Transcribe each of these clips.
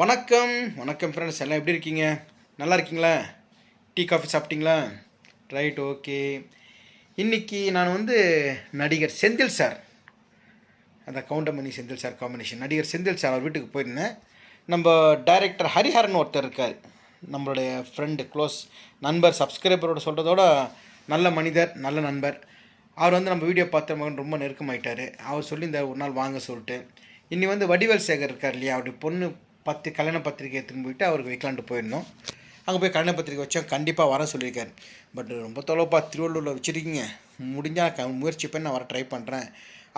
வணக்கம் வணக்கம் ஃப்ரெண்ட்ஸ் எல்லாம் எப்படி இருக்கீங்க? நல்லா இருக்கீங்களா? டீ காஃபி சாப்பிட்டீங்களா? ரைட் ஓகே இன்னைக்கு நான் வந்து நடிகர் செந்தில் சார் அந்த கவுண்டமணி செந்தில் சார் காம்பினேஷன் நடிகர் செந்தில் சார் அவர் வீட்டுக்கு போயிருந்தேன். நம்ம டைரக்டர் ஹரிஹரன் ஒருத்தர் இருக்கார். நம்மளுடைய ஃப்ரெண்டு க்ளோஸ் நண்பர் சப்ஸ்கிரைபரோட சொல்கிறதோட நல்ல மனிதர் நல்ல நண்பர். அவர் வந்து நம்ம வீடியோ பார்த்த மகன் ரொம்ப நெருக்கமாயிட்டார். அவர் சொல்லியிருந்தார் ஒரு நாள் வாங்க சொல்லிட்டு. இன்னி வந்து வடிவேல் சேகர் இருக்கார் இல்லையா? அவருடைய பொண்ணு பத்து கல்யாண பத்திரிக்கை எடுத்துன்னு போயிட்டு அவருக்கு வைக்கலான்ட்டு போயிருந்தோம். அங்கே போய் கல்யாண பத்திரிக்கை வச்சோம். கண்டிப்பாக வர சொல்லியிருக்காரு. பட் ரொம்ப தொலைப்பா திருவள்ளூரில் வச்சுருக்கீங்க. முடிஞ்சால் க முயற்சி பண்ணி நான் வர ட்ரை பண்ணுறேன்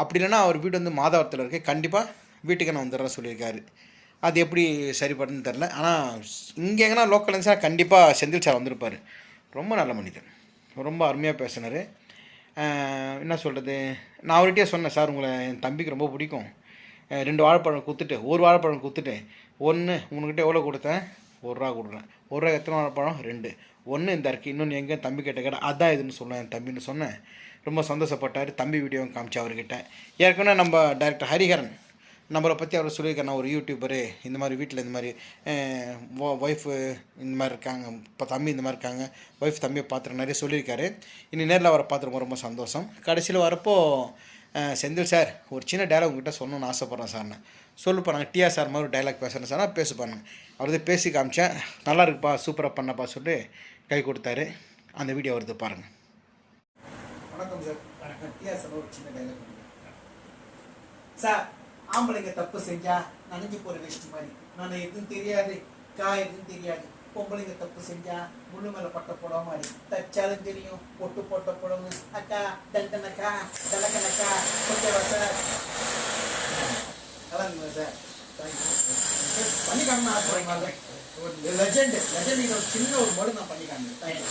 அப்படி இல்லைன்னா அவர் வீடு வந்து மாதாவரத்தில் இருக்குது கண்டிப்பாக வீட்டுக்கு நான் வந்துடுறேன் சொல்லியிருக்காரு. அது எப்படி சரிப்படுன்னு தெரில ஆனால் இங்கே எங்கன்னா லோக்கல் இருந்துச்சுன்னா கண்டிப்பாக செந்தில் சார் வந்திருப்பார். ரொம்ப நல்ல மனிதன் ரொம்ப அருமையாக பேசினார். என்ன சொல்கிறது நான் அவர்கிட்டயே சொன்னேன் சார் உங்களை என் தம்பிக்கு ரொம்ப பிடிக்கும். ரெண்டு வாழைப்பழம் கொடுத்துட்டு ஒரு வாழைப்பழம் கொடுத்துட்டு ஒன்று உங்ககிட்ட எவ்வளோ கொடுத்தேன்? ஒரு ரூபா கொடுக்குறேன். ஒரு ரூபா எத்தனை வாழைப்பழம்? ரெண்டு. ஒன்று இந்த இருக்குது இன்னொன்று எங்கே? தம்பி கிட்ட கேட்ட அதான் இதுன்னு சொன்னேன். என் தம்பின்னு சொன்னேன். ரொம்ப சந்தோஷப்பட்டார். தம்பி வீடியோவும் காமிச்சு அவர்கிட்ட. ஏற்கனவே நம்ம டைரக்டர் ஹரிஹரன் நம்மளை பற்றி அவர் சொல்லியிருக்காரு. நான் ஒரு யூடியூபரு இந்த மாதிரி வீட்டில் இந்த மாதிரி ஒய்ஃபு இந்த மாதிரி இருக்காங்க. இப்போ தம்பி இந்த மாதிரி இருக்காங்க. ஒய்ஃப் தம்பியை பார்த்துட்டு நிறைய சொல்லியிருக்காரு. இனி நேரில் அவரை பார்த்துருக்கோம் ரொம்ப சந்தோஷம். கடைசியில் வரப்போ செந்தில் சார் ஒரு சின்ன டைலாக் உங்ககிட்ட சொல்லணும்னு ஆசைப்பட்றேன் சார் நான் சொல்லுப்பா நாங்கள் டிஆர் சார் மாதிரி ஒரு டைலாக் பேசுகிறேன் சார். பேசுப்பாங்க பேச பேசி காமிச்சேன் நல்லா இருக்குப்பா சூப்பராக பண்ணப்பா சொல்லிட்டு கை கொடுத்தாரு. அந்த வீடியோ வருது பாருங்கள் வணக்கம் சார். வணக்கம். டிஆர் சார் ஒரு சின்ன டைலாக் சார் ஆம்பளைங்க தப்பு செஞ்சா நனைஞ்சு போகிற வேஸ்ட் மாதிரி. நான் எதுவும் தெரியாது கா எதுவும் தெரியாது. பொம்பளைங்க தப்பு செஞ்சா முள்ளு மேல பட்ட புடவை மாதிரி. தச்சாலும் தெரியும் பொட்டு போட்ட புடவை. அக்கா தண்டனக்கா தலக்கணக்கா ஓகேவா சார் நல்லா சார் பண்ணி காமினா ஆசைப்படுறாங்க லெஜெண்ட் லெஜெண்ட் ஒரு சின்ன ஒரு மொழி நான் பண்ணி காமிக்கிறேன் தேங்க்யூ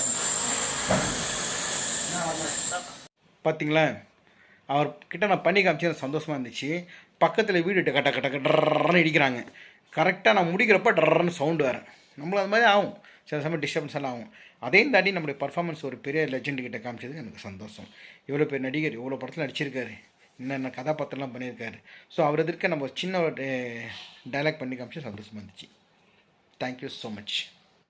நான் வரேன் நான் பண்ணி காமிச்சு எனக்கு சந்தோஷமாக இருந்துச்சு. பக்கத்தில் வீடு இட்டு கட்ட கட்ட கட்டர்னு இடிக்கிறாங்க. கரெக்டாக நான் முடிக்கிறப்ப டர்ன்னு சவுண்டு வேறு. நம்மளும் அது மாதிரி ஆகும். சில சமயம் டிஸ்டர்பன்ஸ் எல்லாம் ஆகும். அதையும் தாண்டி நம்மளுடைய பர்ஃபார்மன்ஸ் ஒரு பெரிய லெஜெண்ட் கிட்ட காமிச்சது எனக்கு சந்தோஷம். இவ்வளோ பெரிய நடிகர் இவ்வளோ படத்தில் நடிச்சிருக்காரு. என்னென்ன கதாபாத்திரம்லாம் பண்ணியிருக்காரு. ஸோ அவர் எதிர்க்க நம்ம ஒரு சின்ன ஒரு eh, டைலாக் பண்ணி காமிச்சு சந்தோஷமாக இருந்துச்சு. Thank you so much